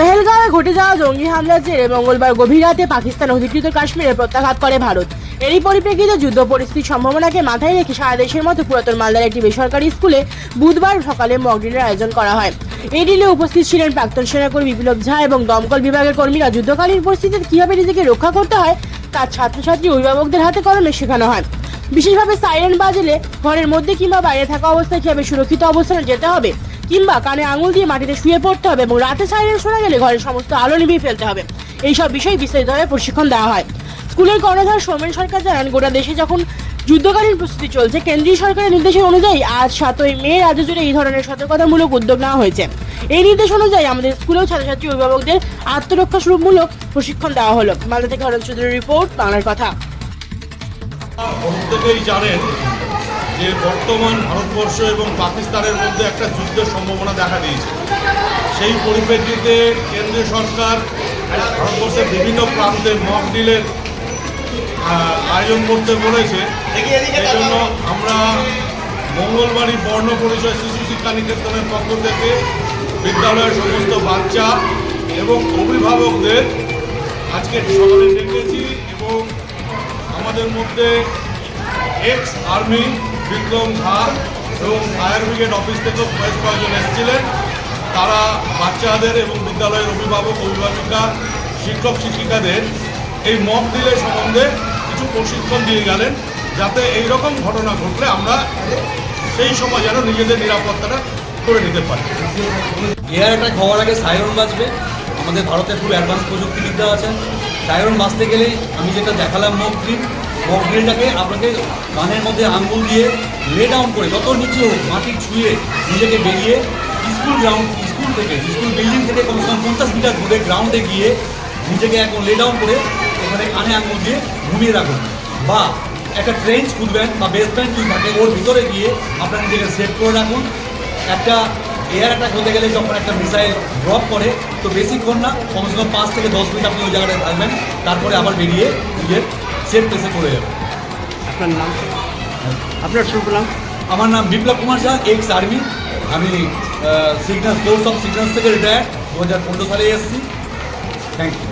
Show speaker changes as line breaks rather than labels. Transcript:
পহেলগাঁওয়ে ঘটে যাওয়া জঙ্গি হামলার জেরে মঙ্গলবার গভীর রাতে পাকিস্তান অধিকৃত কাশ্মীরে প্রত্যাঘাত করে ভারত। এরই পরিপ্রেক্ষিতে যুদ্ধ পরিস্থিতির সম্ভাবনাকে মাথায় রেখে সারা দেশের মতো পুরাতন মালদার একটি বেসরকারি স্কুলে বুধবার সকালে মকডিনের আয়োজন করা হয়। এই ডিলে উপস্থিত ছিলেন প্রাক্তন সেনাকর্মী বিপ্লব ঝা এবং দমকল বিভাগের কর্মীরা। যুদ্ধকালীন পরিস্থিতিতে কীভাবে নিজেকে রক্ষা করতে হয়, তা ছাত্রছাত্রী অভিভাবকদের হাতে কলমে শেখানো হয়। বিশেষভাবে সাইরেন বাজলে ঘরের মধ্যে কিংবা বাইরে থাকা অবস্থায় কীভাবে সুরক্ষিত অবস্থানে যেতে হবে কিংবা কানে আঙুল দিয়ে মাটিতে শুয়ে পড়তে হবে এবং রাতে সাইরেন শোনা গেলে ঘরের সমস্ত আলো নিভিয়ে ফেলতে হবে। এইসব বিষয়ে বিস্তারিতভাবে প্রশিক্ষণ দেওয়া হয়। স্কুলের কর্ণধার সৌমেন সরকার জানান, গোটা দেশে যখন যুদ্ধকালীন প্রস্তুতি চলছে, কেন্দ্রীয় সরকারের নির্দেশের অনুযায়ী আজ সাতই মে রাজ্য জুড়ে এই ধরনের সতর্কতামূলক উদ্যোগ নেওয়া হয়েছে। এই নির্দেশ অনুযায়ী আমাদের স্কুলেও ছাত্রছাত্রী অভিভাবকদের আত্মরক্ষা স্বরূপমূলক প্রশিক্ষণ দেওয়া হলো। মালদা থেকে হরণ চৌধুরীর রিপোর্ট, বাংলার কথা।
প্রত্যেকেই জানেন যে বর্তমান ভারতবর্ষ এবং পাকিস্তানের মধ্যে একটা যুদ্ধের সম্ভাবনা দেখা দিয়েছে। সেই পরিপ্রেক্ষিতে কেন্দ্রীয় সরকার ভারতবর্ষের বিভিন্ন প্রান্তে মক ডিলের আয়োজন করতে বলেছে। জন্য আমরা মঙ্গলবারই বর্ণ পরিচয় শিশু শিক্ষা নিকেতনের পক্ষ থেকে বিদ্যালয়ের সমস্ত বাচ্চা এবং অভিভাবকদের আজকে সকালে ডেকেছি এবং আমাদের মধ্যে এক্স আর্মি বিক্রম ঝা এবং ফায়ার ব্রিগেড অফিস থেকেও বেশ কয়েকজন এসেছিলেন। তারা বাচ্চাদের এবং বিদ্যালয়ের অভিভাবক, অভিভাবিকা, শিক্ষক, শিক্ষিকাদের এই মক দিলে সম্বন্ধে কিছু প্রশিক্ষণ দিয়ে গেলেন, যাতে এই রকম ঘটনা ঘটলে আমরা সেই সময় যেন নিজেদের নিরাপত্তাটা করে নিতে পারি।
এয়ার অ্যাটাক হওয়ার আগে সাইরন বাজবে। আমাদের ভারতে খুব অ্যাডভান্স প্রযুক্তিবিদ্যা আছে। সাইরন বাঁচতে গেলে আমি যেটা দেখালাম মক ড্রিল মক ড্রিলটাকে আপনাকে কানের মধ্যে আঙ্গুল দিয়ে লে ডাউন করে যত নিচে হোক, মাটি ছুঁয়ে নিজেকে বেরিয়ে স্কুল গ্রাউন্ড স্কুল থেকে, স্কুল বিল্ডিং থেকে কমসে কম পঞ্চাশ মিটার দূরে গ্রাউন্ডে গিয়ে নিজেকে এখন লে ডাউন করে ওখানে কানে আঙুল দিয়ে ঘুমিয়ে রাখুন। বা একটা ট্রেঞ্চ খুঁজবেন বা বেস ব্যান্ড যদি থাকে, ওর ভিতরে গিয়ে আপনার নিজেকে সেভ করে রাখুন। একটা এয়ার অ্যাটাক হতে গেলে যখন একটা মিসাইল ড্রপ করে তো বেশিক্ষণ না কমসে কম পাঁচ থেকে দশ মিনিট আপনি ওই জায়গাটায় থাকবেন তারপরে আবার বেরিয়ে নিজের সেফ প্লেসে চলে যাবেন।
আপনার নাম? আপনার শুভ নাম?
আমার নাম বিপ্লব কুমার শাহ এক্স আর্মি আমি সিগনাস কোর্স অফ সিগন্যাস থেকে রিটায়ার দু হাজার পনেরো সালে এসেছি। Thank you